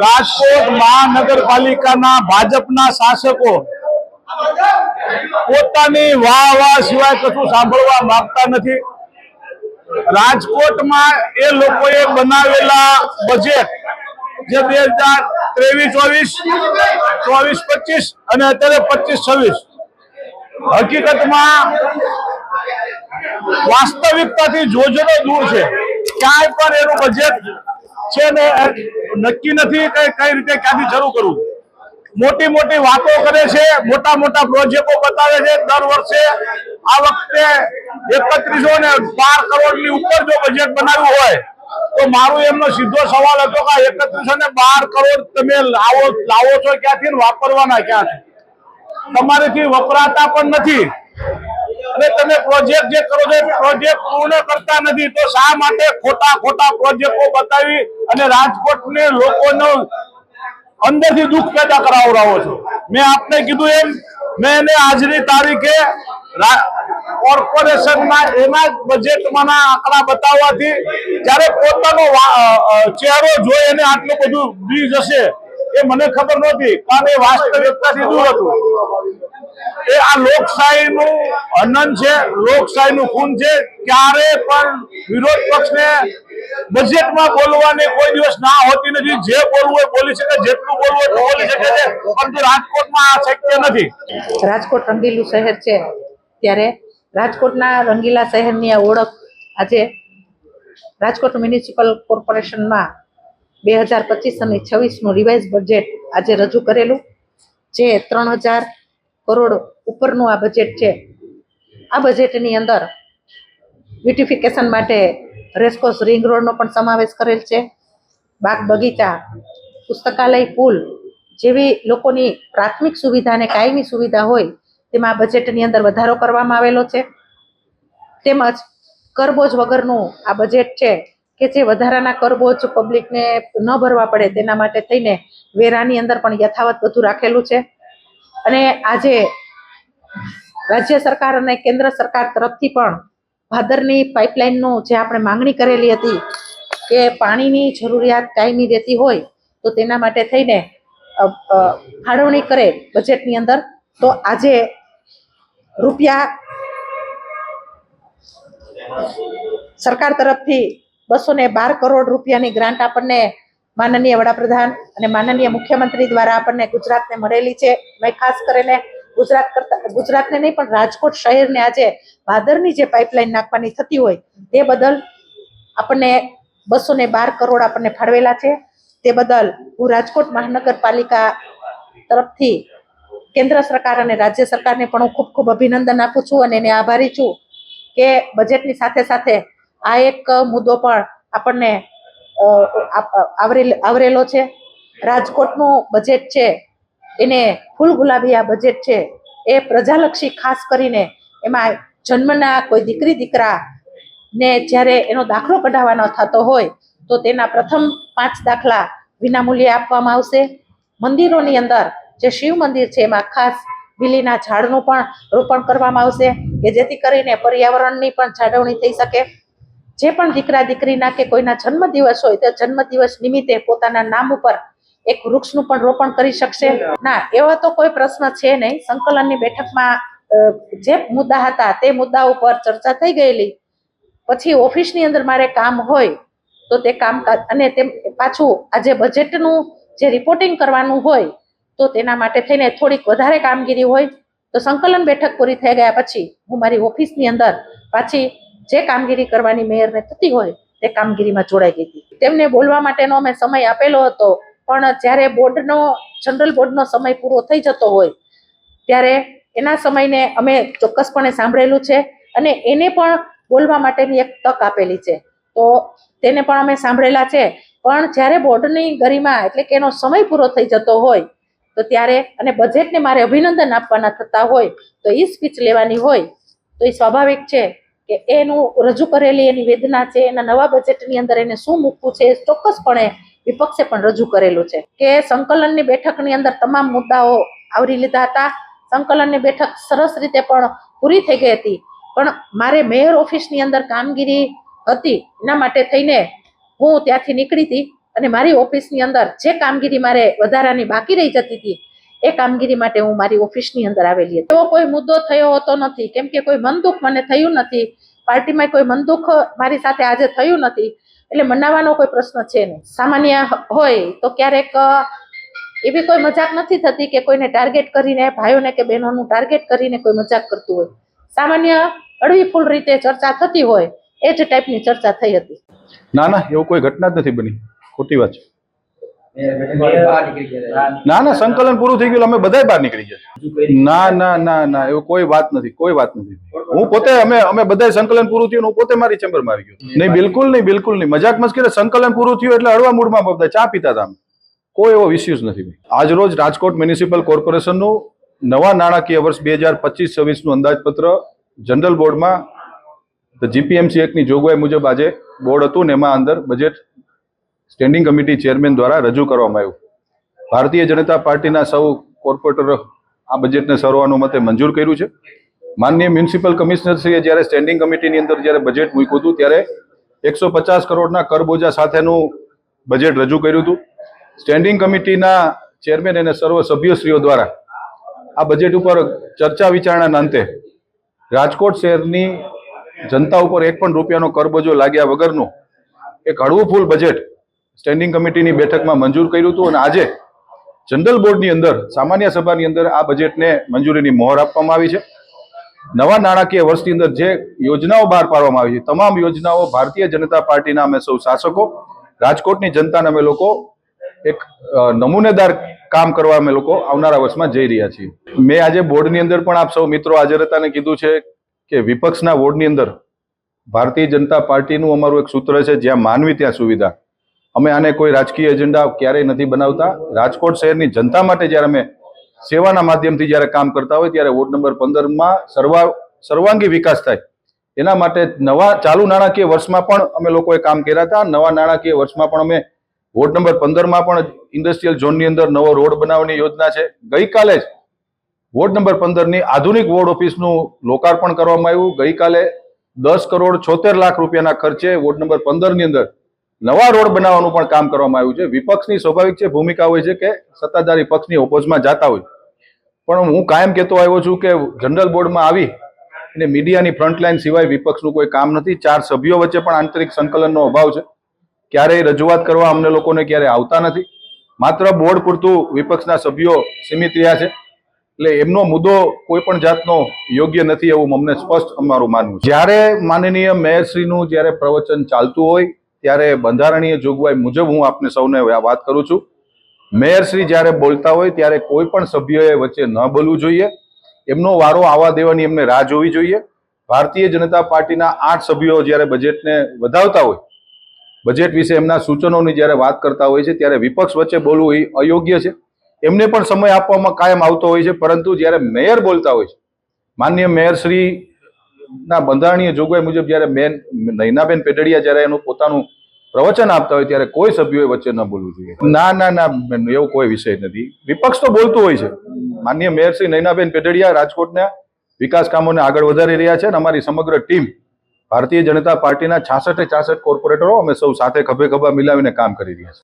રાજકોટ મહાનગરપાલિકાના ભાજપના શાસકો પોતાની વાહ વાહ સિવાય કશું સાંભળવા માંગતા નથી. રાજકોટમાં એ લોકોએ બનાવેલા બજેટ જે બે હજાર ત્રેવીસ, ચોવીસ ચોવીસ, પચીસ અને અત્યારે પચીસ, છવ્વીસ. હકીકતમાં વાસ્તવિકતાથી જોજનો દૂર છે. ક્યાંય પણ એનું બજેટ છે ને નક્કી નથી કે કઈ રીતે ક્યાંથી શરૂ કરવું. મોટી મોટી વાતો કરે છે, મોટા મોટા પ્રોજેક્ટો બતાવે છે. દર વર્ષે આ વખતે એકત્રીસો ને બાર કરોડની ઉપર જો બજેટ બનાવ્યું હોય, તો મારો એમનો સીધો સવાલ હતો કે એકત્રીસો ને બાર કરોડ તમે લાવો લાવો છો ક્યાંથી વાપરવાના ક્યાંથી તમારેથી વપરાતા પણ નથી. અને તમે પ્રોજેક્ટ જે કરો છો પ્રોજેક્ટ પૂર્ણ કરતા નથી. તો શા માટે ખોટા ખોટા પ્રોજેક્ટો બતાવી અને રાજકોટને લોકોનો અંદરથી દુઃખ પેદા કરાવડાવો છો? મેં આપને કીધું એમ, મેં એને આજની તારીખે કોર્પોરેશનના એના બજેટમાંના આંકડા બતાવવાથી જ્યારે પોતાનો ચહેરો જોઈ એને આટલું બધું બી જશે એ મને ખબર નહોતી કારણ એ વાસ્તવિકતાથી દૂર હતું. એ આ લોકશાહીનું હનન છે, લોકશાહીનું ખૂન છે, ક્યારે પણ વિરોધ પક્ષને બજેટમાં બોલવાની કોઈ દિવસ ના હોતી નથી. જે બોલવું હોય બોલી શકે, જેટલું બોલવું હોય બોલી શકે છે, પરંતુ રાજકોટમાં આ શક્ય નથી. રાજકોટ રંગીલું શહેર છે ત્યારે રાજકોટના રંગીલા શહેરની આ ઓળખ આજે રાજકોટ મ્યુનિસિપલ કોર્પોરેશનમાં બે હજાર પચીસ અને છવ્વીસનું રિવાઇઝ બજેટ આજે રજૂ કરેલું, જે ત્રણ હજાર કરોડ ઉપરનું આ બજેટ છે. આ બજેટની અંદર બ્યુટિફિકેશન માટે રેસકોર્સ રિંગ રોડનો પણ સમાવેશ કરેલ છે. બાગ બગીચા, પુસ્તકાલય, પુલ જેવી લોકોની પ્રાથમિક સુવિધા અને કાયમી સુવિધા હોય તેમાં આ બજેટની અંદર વધારો કરવામાં આવેલો છે. તેમજ કરબોજ વગરનું આ બજેટ છે કે જે વધારાના કરબોજ પબ્લિકને ન ભરવા પડે તેના માટે થઈને વેરાની અંદર પણ યથાવત બધું રાખેલું છે. અને આજે રાજ્ય સરકાર અને કેન્દ્ર સરકાર તરફથી પણ ભાદરની પાઇપલાઇનનું જે આપણે માંગણી કરેલી હતી કે પાણીની જરૂરિયાત કાયમી રહેતી હોય તો તેના માટે થઈને ફાળવણી કરે બજેટની અંદર, તો આજે રૂપિયા સરકાર તરફથી બસો ને બાર કરોડ રૂપિયાની ગ્રાન્ટ આપણને માનનીય વડાપ્રધાન અને માનનીય મુખ્યમંત્રી દ્વારા આપણને ગુજરાતને મળેલી છે. ખાસ કરીને ગુજરાત કરતા, ગુજરાતને નહીં, પણ રાજકોટ શહેરને આજે ભાદરની જે પાઇપલાઇન નાખવાની થતી હોય તે બદલ આપણને બસો ને બાર કરોડ આપણને ફાળવેલા છે. તે બદલ હું રાજકોટ મહાનગરપાલિકા તરફથી કેન્દ્ર સરકાર અને રાજ્ય સરકારને પણ હું ખૂબ ખૂબ અભિનંદન આપું છું અને એને આભારી છું કે બજેટની સાથે સાથે આ એક મુદ્દો પણ આપણને આવરેલો છે. રાજકોટનું બજેટ છે, એને ફૂલ ગુલાબી આ બજેટ છે, એ પ્રજાલક્ષી ખાસ કરીને એમાં જન્મના કોઈ દીકરી દીકરા ને જ્યારે એનો દાખલો કઢાવવાનો થતો હોય, તો તેના પ્રથમ પાંચ દાખલા વિનામૂલ્યે આપવામાં આવશે. મંદિરોની અંદર જે શિવ મંદિર છે, એમાં ખાસ બીલીના ઝાડનું પણ રોપણ કરવામાં આવશે, કે જેથી કરીને પર્યાવરણની પણ જાળવણી થઈ શકે. જે પણ દીકરા દીકરીના કે કોઈના જન્મદિવસ હોય તો જન્મદિવસ નિમિત્તે પોતાના નામ ઉપર એક વૃક્ષનું પણ રોપણ કરી શકશે. ના, એવા તો કોઈ પ્રશ્ન છે નહીં. સંકલનની બેઠકમાં જે મુદ્દા હતા તે મુદ્દા ઉપર ચર્ચા થઈ ગયેલી. પછી ઓફિસની અંદર મારે કામ હોય તો તે કામ અને તેમ પાછું આજે બજેટનું જે રિપોર્ટિંગ કરવાનું હોય તો તેના માટે થઈને થોડીક વધારે કામગીરી હોય તો સંકલન બેઠક પૂરી થઈ ગયા પછી હું મારી ઓફિસની અંદર પાછી જે કામગીરી કરવાની મેયરને થતી હોય તે કામગીરીમાં જોડાઈ ગઈ હતી. તેમને બોલવા માટેનો અમે સમય આપેલો હતો, પણ જ્યારે બોર્ડનો, જનરલ બોર્ડનો સમય પૂરો થઈ જતો હોય, ત્યારે એના સમયને અમે ચોક્કસપણે સાંભળેલું છે અને એને પણ બોલવા માટેની એક તક આપેલી છે. તો તેને પણ અમે સાંભળેલા છે. પણ જ્યારે બોર્ડની ગરિમા એટલે કે એનો સમય પૂરો થઈ જતો હોય, તો ત્યારે અને બજેટને મારે અભિનંદન આપવાના થતા હોય, તો એ સ્પીચ લેવાની હોય, તો એ સ્વાભાવિક છે. કે એનું રજૂ કરેલી એની વેદના છે, એના નવા બજેટની અંદર એને શું મૂકવું છે ચોક્કસપણે વિપક્ષે પણ રજૂ કરેલું છે. કે સંકલનની બેઠકની અંદર તમામ મુદ્દાઓ આવરી લીધા હતા. સંકલનની બેઠક સરસ રીતે પણ પૂરી થઈ ગઈ હતી. પણ મારે મેયર ઓફિસની અંદર કામગીરી હતી. એના માટે થઈને હું ત્યાંથી નીકળી હતી અને મારી ઓફિસની અંદર જે કામગીરી મારે વધારાની બાકી રહી જતી હતી એ કામગીરી માટે હું મારી ઓફિસની અંદર આવેલી હતી. એવો કોઈ મુદ્દો થયો હોતો નથી. કેમ કે કોઈ મનદુખ મને થયું નથી. પાર્ટીમાં કોઈ મનદુખ મારી સાથે આજે થયું નથી. એટલે મનાવવાનો કોઈ પ્રશ્ન છે નહીં. સામાન્ય હોય તો ક્યારેક એવી કોઈ મજાક નથી થતી કે કોઈને ટાર્ગેટ કરીને, ભાઈઓને કે બહેનોનું ટાર્ગેટ કરીને કોઈ મજાક કરતું હોય. સામાન્ય હળવી ફૂલ રીતે ચર્ચા થતી હોય, એ જ ટાઈપની ચર્ચા થઈ હતી. ના ના, એવું કોઈ ઘટના જ નથી બની. ખોટી વાત છે. ના ના, સંકલન પૂરું થઈ ગયું, અમે બધાય બહાર નીકળી ગયા ના ના ના ના, એવું કોઈ વાત નથી, કોઈ વાત નથી. હું પોતે, અમે અમે બધા સંકલન પૂરું થયું હું પોતે મારી ચેમ્બરમાં આવી ગયો. નહીં, બિલકુલ નહીં બિલકુલ નહીં. મજાક મસ્કરી સંકલન પૂરું થયું એટલે હળવા મૂડમાં બધા ચા પીતા હતા કોઈ એવો ઇસ્યુઝ નથી આજ રોજ રાજકોટ મ્યુનિસિપલ કોર્પોરેશનનું નવા નાણાકીય વર્ષ બે હજાર પચીસ છવ્વીસનું અંદાજપત્ર જનરલ બોર્ડમાં જીપીએમસી એક્ટની જોગવાઈ મુજબ આજે બોર્ડ હતું ને એમાં અંદર બજેટ સ્ટેન્ડિંગ કમિટી ચેરમેન દ્વારા રજૂ કરવામાં આવ્યું. ભારતીય જનતા પાર્ટીના સૌ કોર્પોરેટર આ બજેટને સર્વાનુમતે મંજૂર કર્યું છે. માનનીય મ્યુનિસિપલ કમિશનરશ્રીએ જ્યારે સ્ટેન્ડિંગ કમિટીની અંદર જ્યારે બજેટ મૂક્યું હતું, ત્યારે એકસો પચાસ કરોડના કરબોજા સાથેનું બજેટ રજૂ કર્યું હતું. સ્ટેન્ડિંગ કમિટીના ચેરમેન અને સર્વ સભ્યશ્રીઓ દ્વારા આ બજેટ ઉપર ચર્ચા વિચારણાના અંતે રાજકોટ શહેરની જનતા ઉપર એક પણ રૂપિયાનો કરબોજો લાગ્યા વગરનું એક હળવું ફૂલ બજેટ સ્ટેન્ડિંગ કમિટીની બેઠકમાં મંજૂર કર્યું હતું અને આજે જનરલ બોર્ડની અંદર, સામાન્ય સભાની અંદર આ બજેટને મંજૂરીની મોહર આપવામાં આવી છે. નવા નાણાકીય વર્ષની અંદર જે યોજનાઓ બહાર પાડવામાં આવી છે, તમામ યોજનાઓ ભારતીય જનતા પાર્ટીના અમે સૌ શાસકો, રાજકોટની જનતાને અમે લોકો એક નમૂનેદાર કામ કરવા અમે લોકો આવનારા વર્ષમાં જઈ રહ્યા છીએ. મેં આજે બોર્ડની અંદર પણ આપ સૌ મિત્રો હાજર હતા અને કીધું છે કે વિપક્ષના વોર્ડની અંદર ભારતીય જનતા પાર્ટીનું અમારું એક સૂત્ર છે જ્યાં માનવી ત્યાં સુવિધા. અમે આને કોઈ રાજકીય એજન્ડા ક્યારેય નથી બનાવતા. રાજકોટ શહેરની જનતા માટે જ્યારે અમે સેવાના માધ્યમથી જ્યારે કામ કરતા હોય ત્યારે વોર્ડ નંબર પંદરમાં સર્વા, સર્વાંગી વિકાસ થાય. એના માટે નવા, ચાલુ નાણાકીય વર્ષમાં પણ અમે લોકોએ કામ કર્યા હતા. નવા નાણાકીય વર્ષમાં પણ અમે વોર્ડ નંબર પંદરમાં પણ ઇન્ડસ્ટ્રીયલ ઝોનની અંદર નવો રોડ બનાવવાની યોજના છે. ગઈકાલે જ વોર્ડ નંબર પંદરની આધુનિક વોર્ડ ઓફિસનું લોકાર્પણ કરવામાં આવ્યું. ગઈકાલે દસ કરોડ છોતેર લાખ રૂપિયાના ખર્ચે વોર્ડ નંબર પંદરની અંદર નવા રોડ બનાવવાનું પણ કામ કરવામાં આવ્યું છે. વિપક્ષની સ્વાભાવિક છે, ભૂમિકા હોય છે કે સત્તાધારી પક્ષની ઓપોઝમાં જતા હોય. પણ હું કાયમ કહેતો આવ્યો છું કે જનરલ બોર્ડમાં આવી અને મીડિયાની ફ્રન્ટલાઈન સિવાય વિપક્ષનું કોઈ કામ નથી. ચાર સભ્યો વચ્ચે પણ આંતરિક સંકલનનો અભાવ છે. ક્યારેય રજૂઆત કરવા અમને લોકોને ક્યારેય આવતા નથી. માત્ર બોર્ડ પૂરતું વિપક્ષના સભ્યો સીમિત રહ્યા છે. એટલે એમનો મુદ્દો કોઈ પણ જાતનો યોગ્ય નથી એવું અમને સ્પષ્ટ અમારું માનવું જ્યારે માનનીય મેયરશ્રીનું જ્યારે પ્રવચન ચાલતું હોય ત્યારે બંધારણીય જોગવાઈ મુજબ હું આપને સૌને વાત કરું છું. મેયરશ્રી જ્યારે બોલતા હોય ત્યારે કોઈ પણ સભ્યએ વચ્ચે ન બોલવું જોઈએ. એમનો વારો આવવા દેવાની એમને રાહ જોવી જોઈએ. ભારતીય જનતા પાર્ટીના આઠ સભ્યો જ્યારે બજેટને વધાવતા હોય, બજેટ વિશે એમના સૂચનોની જ્યારે વાત કરતા હોય છે, ત્યારે વિપક્ષ વચ્ચે બોલવું એ અયોગ્ય છે. એમને પણ સમય આપવામાં કાયમ આવતો હોય છે, પરંતુ જ્યારે મેયર બોલતા હોય છે માન્ય મેયરશ્રી ના બંધારણીય જોગવાઈ મુજબ જ્યારે બેન નૈનાબેન પેટડિયા જ્યારે એનું પોતાનું પ્રવચન આપતા હોય ત્યારે કોઈ સભ્યોએ વચ્ચે ન બોલવું જોઈએ. ના ના ના એવો કોઈ વિષય નથી. વિપક્ષ તો બોલતું હોય છે. માન્ય મેયર નૈનાબેન પેઢડિયા રાજકોટના વિકાસ કામોને આગળ વધારી રહ્યા છે અને અમારી સમગ્ર ટીમ ભારતીય જનતા પાર્ટીના છાસઠે છાસઠ કોર્પોરેટરો અમે સૌ સાથે ખભે ખભા મિલાવીને કામ કરી રહ્યા છે